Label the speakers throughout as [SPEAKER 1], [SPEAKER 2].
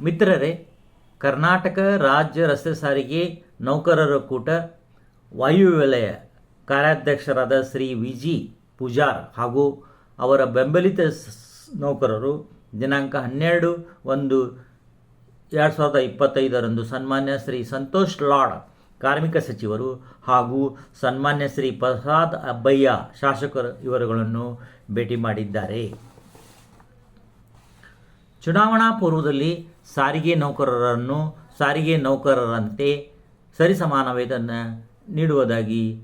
[SPEAKER 1] ಮಿತ್ರರೇ, ಕರ್ನಾಟಕ ರಾಜ್ಯ ರಸ್ತೆ ಸಾರಿಗೆ ನೌಕರರ ಕೂಟ ವಾಯುವಲಯ ಕಾರ್ಯಾಧ್ಯಕ್ಷರಾದ ಶ್ರೀ ವಿ ಜಿ ಪೂಜಾರ್ ಹಾಗೂ ಅವರ ಬೆಂಬಲಿತ ನೌಕರರು ದಿನಾಂಕ ಹನ್ನೆರಡು ಒಂದು ಎರಡು ಸಾವಿರದ ಇಪ್ಪತ್ತೈದರಂದು ಸನ್ಮಾನ್ಯ ಶ್ರೀ ಸಂತೋಷ್ ಲಾಡ್ ಕಾರ್ಮಿಕ ಸಚಿವರು ಹಾಗೂ ಸನ್ಮಾನ್ಯ ಶ್ರೀ ಪ್ರಸಾದ್ ಅಬ್ಬಯ್ಯ ಶಾಸಕರು ಇವರುಗಳನ್ನು ಭೇಟಿ ಮಾಡಿದ್ದಾರೆ. ಚುನಾವಣಾ ಪೂರ್ವದಲ್ಲಿ ಸಾರಿಗೆ ನೌಕರರನ್ನು ಸಾರಿಗೆ ನೌಕರರಂತೆ ಸರಿಸಮಾನ ವೇತನ ನೀಡುವುದಾಗಿ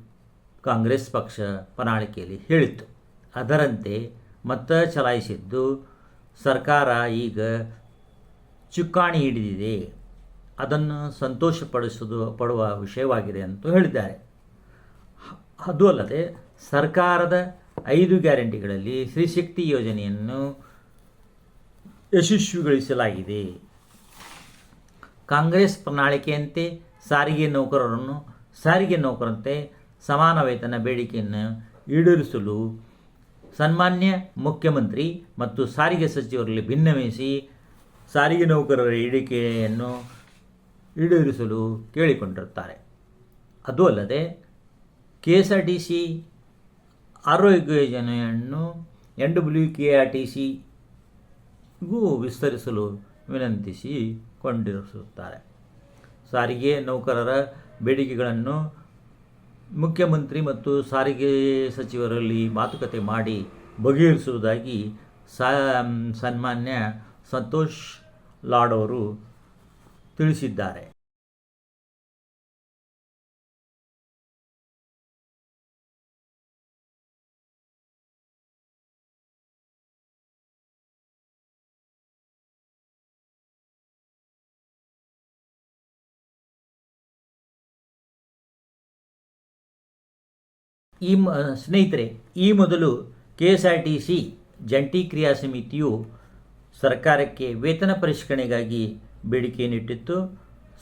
[SPEAKER 1] ಕಾಂಗ್ರೆಸ್ ಪಕ್ಷ ಪ್ರಣಾಳಿಕೆಯಲ್ಲಿ ಹೇಳಿತ್ತು. ಅದರಂತೆ ಮತ ಚಲಾಯಿಸಿದ್ದು, ಸರ್ಕಾರ ಈಗ ಚುಕ್ಕಾಣಿ ಹಿಡಿದಿದೆ. ಅದನ್ನು ಸಂತೋಷಪಡಿಸುವುದು ಪಡುವ ವಿಷಯವಾಗಿದೆ ಅಂತ ಹೇಳಿದ್ದಾರೆ. ಅದು ಅಲ್ಲದೆ ಸರ್ಕಾರದ ಐದು ಗ್ಯಾರಂಟಿಗಳಲ್ಲಿ ಸ್ತ್ರೀಶಕ್ತಿ ಯೋಜನೆಯನ್ನು ಯಶಸ್ವಿಗೊಳಿಸಲಾಗಿದೆ. ಕಾಂಗ್ರೆಸ್ ಪ್ರಣಾಳಿಕೆಯಂತೆ ಸಾರಿಗೆ ನೌಕರರನ್ನು, ಸಾರಿಗೆ ನೌಕರಂತೆ ಸಮಾನ ವೇತನ ಬೇಡಿಕೆಯನ್ನು ಈಡೇರಿಸಲು ಸನ್ಮಾನ್ಯ ಮುಖ್ಯಮಂತ್ರಿ ಮತ್ತು ಸಾರಿಗೆ ಸಚಿವರಲ್ಲಿ ಭಿನ್ನವಿಸಿ ಸಾರಿಗೆ ನೌಕರರ ಬೇಡಿಕೆಯನ್ನು ಈಡೇರಿಸಲು ಕೇಳಿಕೊಂಡಿರುತ್ತಾರೆ. ಅದು ಅಲ್ಲದೆ K S R T C ಆರೋಗ್ಯ ಯೋಜನೆಯನ್ನು, N W K R T C ಗೂ ವಿಸ್ತರಿಸಲು ವಿನಂತಿಸಿಕೊಂಡಿರುತ್ತಾರೆ. ಸಾರಿಗೆ ನೌಕರರ ಬೇಡಿಕೆಗಳನ್ನು ಮುಖ್ಯಮಂತ್ರಿ ಮತ್ತು ಸಾರಿಗೆ ಸಚಿವರಲ್ಲಿ ಮಾತುಕತೆ ಮಾಡಿ ಬಗೆಹರಿಸುವುದಾಗಿ ಸಾ, ಸನ್ಮಾನ್ಯ ಸಂತೋಷ್ ಲಾಡ್ ಅವರು ತಿಳಿಸಿದ್ದಾರೆ. ಈ ಮ ಸ್ನೇಹಿತರೆ, ಈ ಮೊದಲು K S R T C ಜಂಟಿ ಕ್ರಿಯಾ ಸಮಿತಿಯು ಸರ್ಕಾರಕ್ಕೆ ವೇತನ ಪರಿಷ್ಕರಣೆಗಾಗಿ ಬೇಡಿಕೆಯನ್ನಿಟ್ಟಿತ್ತು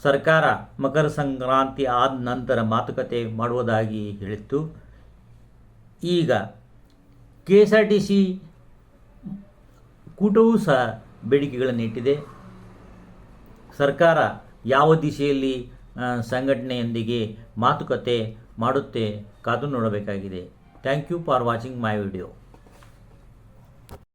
[SPEAKER 1] ಸರ್ಕಾರ ಮಕರ ಸಂಕ್ರಾಂತಿ ಆದ ನಂತರ ಮಾತುಕತೆ ಮಾಡುವುದಾಗಿ ಹೇಳಿತ್ತು. ಈಗ K S R T C ಕೂಟವೂ ಸಹ ಬೇಡಿಕೆಗಳನ್ನು ಇಟ್ಟಿದೆ. ಸರ್ಕಾರ ಯಾವ ದಿಶೆಯಲ್ಲಿ ಸಂಘಟನೆಯೊಂದಿಗೆ ಮಾತುಕತೆ ಮಾಡುತ್ತೆ ಕಾದು ನೋಡಬೇಕಾಗಿದೆ. Thank you for watching my video